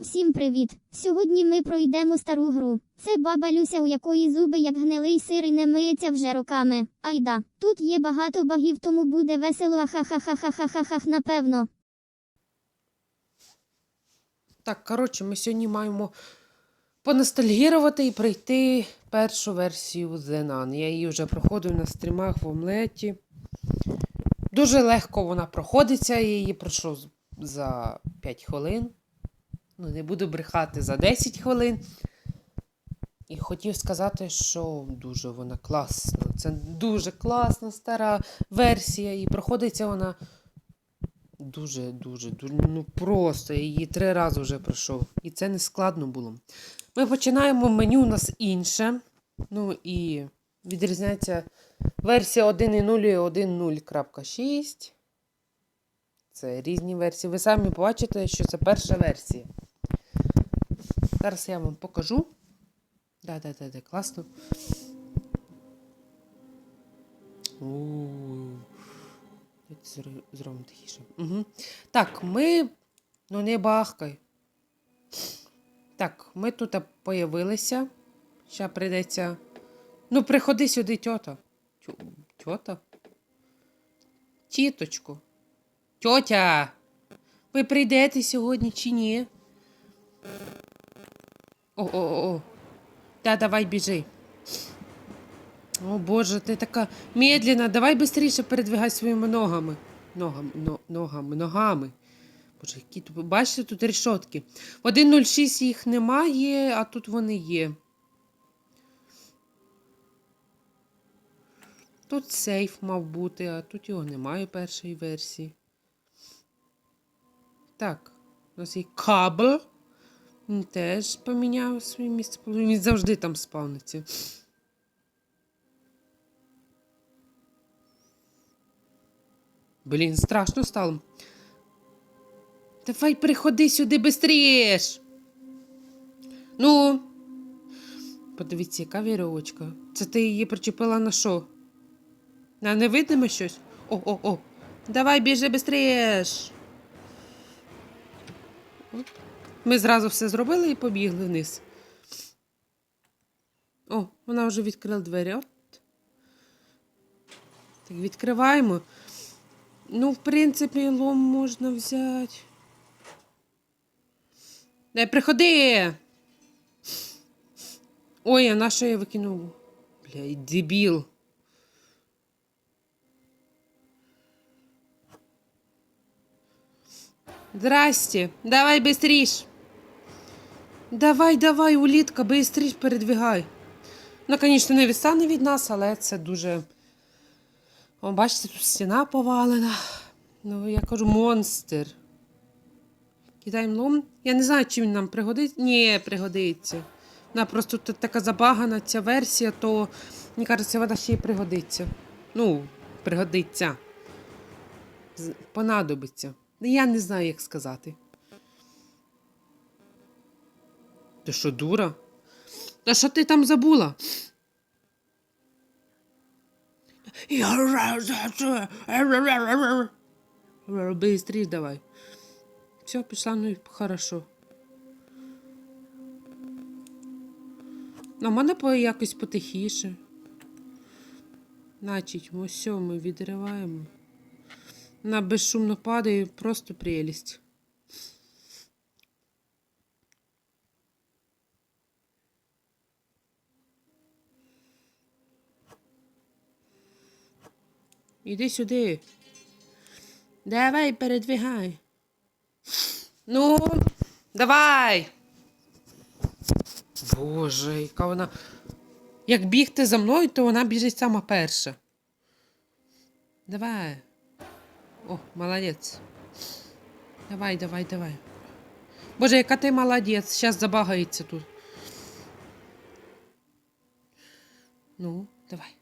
Всім привіт! Сьогодні ми пройдемо стару гру. Це баба Люся, у якої зуби як гнилий сир і не миється вже роками. Айда, тут є багато багів, тому буде весело ахахахахахахах, напевно. Так, коротше, ми сьогодні маємо поностальгірувати і пройти першу версію Зенан. Я її вже проходив на стрімах в омлеті. Дуже легко вона проходиться, я її пройшов за 5 хвилин. Ну, не буду брехати за 10 хвилин. І хотів сказати, що дуже вона класна. Це дуже класна стара версія, і проходиться вона Дуже, дуже, дуже, ну просто я її три рази вже пройшов. І це не складно було. Ми починаємо, меню у нас інше. Ну і відрізняється версія 1.0 і 1.0.6. Це різні версії. Ви самі бачите, що це перша версія. Зараз я вам покажу. Да, да, да, да, класно. Зробимо тихіше. Угу. Так, ми. Ну, не бахкай. Так, ми тут появилися. Ще прийдеться. Ну, приходи сюди, тьота. Тьо- Тьота? Тіточку. Тьотя! Ви прийдете сьогодні чи ні? О-о-о. Та, давай біжи. О Боже, ти така медленна. Давай швидше передвигай своїми ногами. Ногами, но, ногами, ногами. Боже, які тут. Бачите, тут решотки. В 1.06 їх немає, а тут вони є. Тут сейф мав бути, а тут його немає першої версії. Так, у нас є кабель. Він теж поміняв своє місце. Він завжди там спавниться. Блін, страшно стало. Давай приходи сюди бистріш. Ну. Подивіться, яка вірьовочка. Це ти її причепила на що? На невидиме щось? О, о, о. Давай біжи бистріш. Ми зразу все зробили і побігли вниз. О, вона вже відкрила двері. От. Так, відкриваємо. Ну, в принципі, лом можна взяти. Не приходи. Ой, а на що я викинув? Бля, дебіл. Здрасте. Давай быстріш. Давай, давай, улітка, быстріш передвигай. Ну, звісно, не відстане від нас, але це дуже. О, бачите, тут стіна повалена. Ну, я кажу, монстр. Кидаємо лом. Я не знаю, чи він нам пригодиться. Ні, пригодиться. Вона просто тут така забагана ця версія, то мені кажеться, вона ще й пригодиться. Ну, пригодиться. Понадобиться. Я не знаю, як сказати. Ти що, дура? Та що ти там забула? Быстрее давай. Все, пішла, ну і хорошо. А в мене по якось потихіше. Значить, ось ми відриваємо. Вона безшумно падає, просто прелість. Іди сюди. Давай, передвигай. Ну, давай. Боже, яка вона. Як бігти за мною, то вона біжить сама перша. Давай. О, молодець. Давай, давай, давай. Боже, яка ти молодець. Зараз забагається тут. Ну, давай.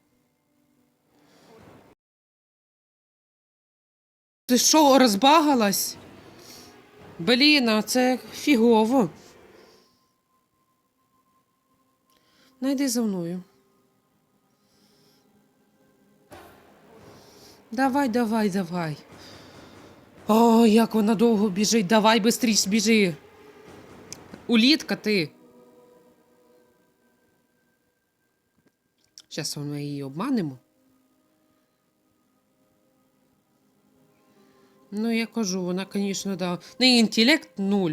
Ти що, розбагалась? Блін, а це фігово. Найди за мною. Давай, давай, давай. О, як вона довго біжить. Давай бистріш біжи. Улітка ти. Зараз ми її обманемо. Ну, я кажу, вона, звісно, да. В неї інтелект нуль.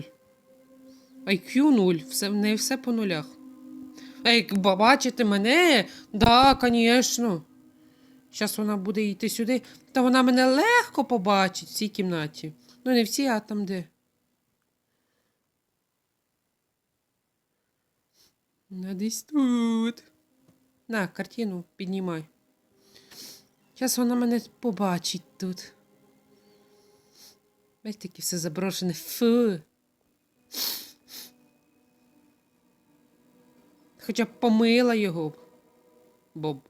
IQ нуль. Все, в неї все по нулях. А як бачите мене, да, звісно. Зараз вона буде йти сюди, та вона мене легко побачить в цій кімнаті. Ну, не в цій, а там де. На десь тут. На, картину піднімай. Зараз вона мене побачить тут. Бачите, таке все заброшене. Фу. Хоча б помила його. Боб.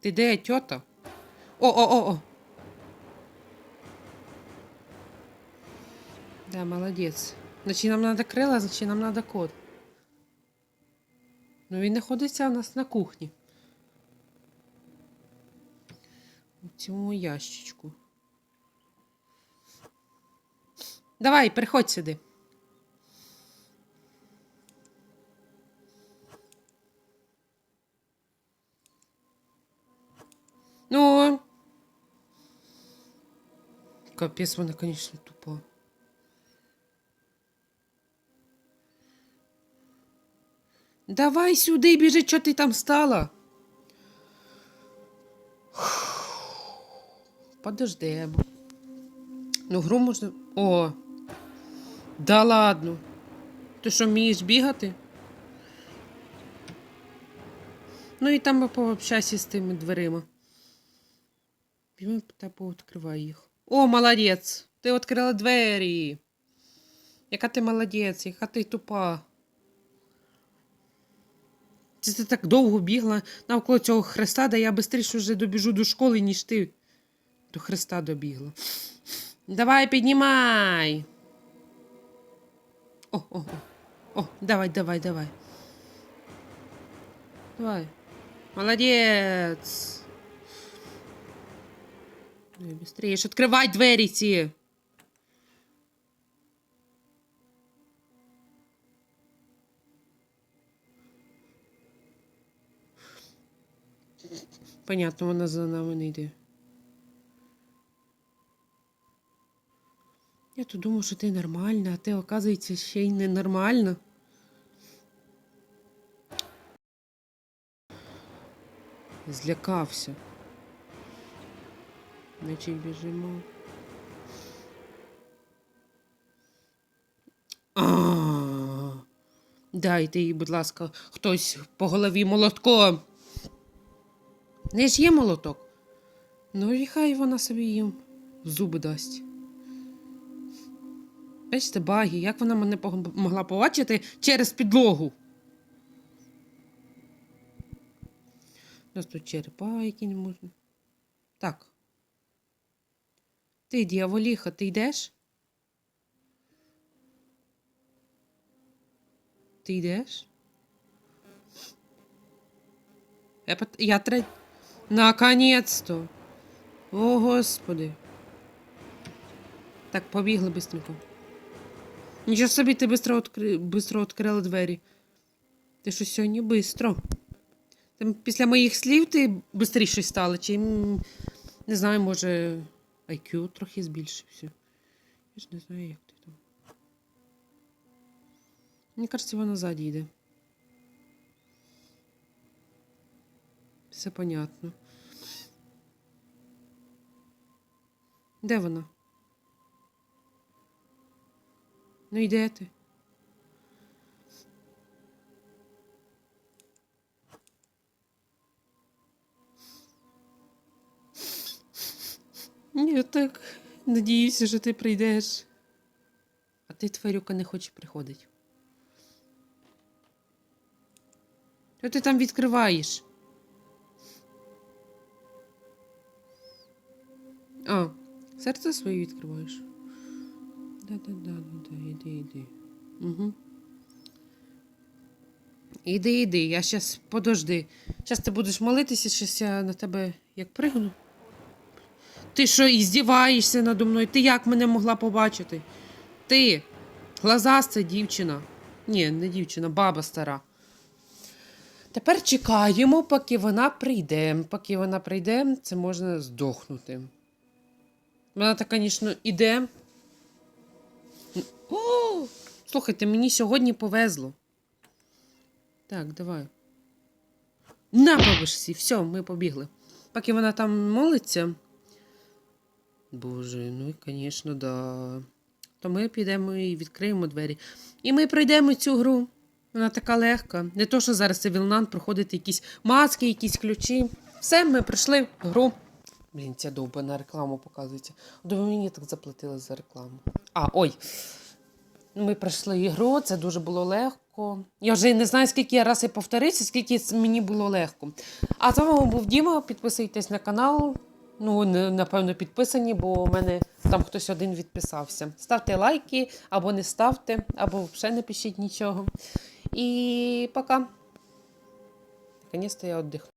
Ти де, тьота? О-о-о-о. Да, молодець. Значить, нам треба крила, значить нам треба код. Ну він знаходиться у нас на кухні. Цьому ящичку. Давай, приходь сюди. Ну. Капець, вона, конечно, тупа. Давай сюди, біжи, що ти там стала? Подождемо. Ну, гру можна. О. Да ладно. Ти що, вмієш бігати? Ну і там пообщайся з тими дверима. Візьми та пооткривай їх. О, молодець! Ти відкрила двері. Яка ти молодець, яка ти тупа. Ти так довго бігла навколо цього хреста, да я швидше вже добіжу до школи, ніж ти до хреста добігла. Давай, піднімай. О, о, о. О, давай, давай, давай. Давай. Молодець. Быстрее, відкривай двері ці. Понятно, вона за нами не йде. Я то думав, що ти нормальна, а ти, оказується, ще й ненормальна. Злякався. Значить, біжимо. А, Дайте їй, будь ласка, хтось по голові молотком. Не ж є молоток. Ну і хай вона собі їм зуби дасть. Бачите, баги, як вона мене могла побачити через підлогу. У нас тут черепа, які не можна. Так. Ти, дьяволіха, ти йдеш? Ти йдеш? Я, я треть. Наконец-то. О, Господи. Так, побігли быстренько. Нічого собі ти быстро, откри... быстро відкрила двері. Ти що сьогодні быстро. Там після моїх слів ти бистріше стала, чи м, не знаю, може IQ трохи збільшився. Я ж не знаю, як ти там. Мені кажеться, вона ззаді йде. Все понятно. Де вона? Ну і де ти? Я так надіюся, що ти прийдеш. А ти, тварюка, не хоче приходити. Що ти там відкриваєш? А, серце своє відкриваєш. Да-да-да, да, іди, іди. Угу. Іди, іди, я щас подожди. Щас ти будеш молитися, щас я на тебе як пригну. Ти що, іздіваєшся надо мною? Ти як мене могла побачити? Ти, глазаста дівчина. Ні, не дівчина, баба стара. Тепер чекаємо, поки вона прийде. Поки вона прийде, це можна здохнути. Вона так, звісно, іде. О, слухайте, мені сьогодні повезло. Так, давай. На бабушці, все, ми побігли. Поки вона там молиться. Боже, ну звісно, да. То ми підемо і відкриємо двері. І ми пройдемо цю гру. Вона така легка. Не то, що зараз Вілнан проходить якісь маски, якісь ключі. Все, ми пройшли гру. Блін, ця довбана рекламу показується. Ви мені так заплатили за рекламу? А, ой. Ми пройшли ігру, це дуже було легко. Я вже не знаю, скільки я раз і повторився, скільки мені було легко. А з вами був Діма. Підписуйтесь на канал. Ну, напевно, підписані, бо у мене там хтось один відписався. Ставте лайки, або не ставте, або взагалі не пишіть нічого. І пока. Наконец-то я віддихну.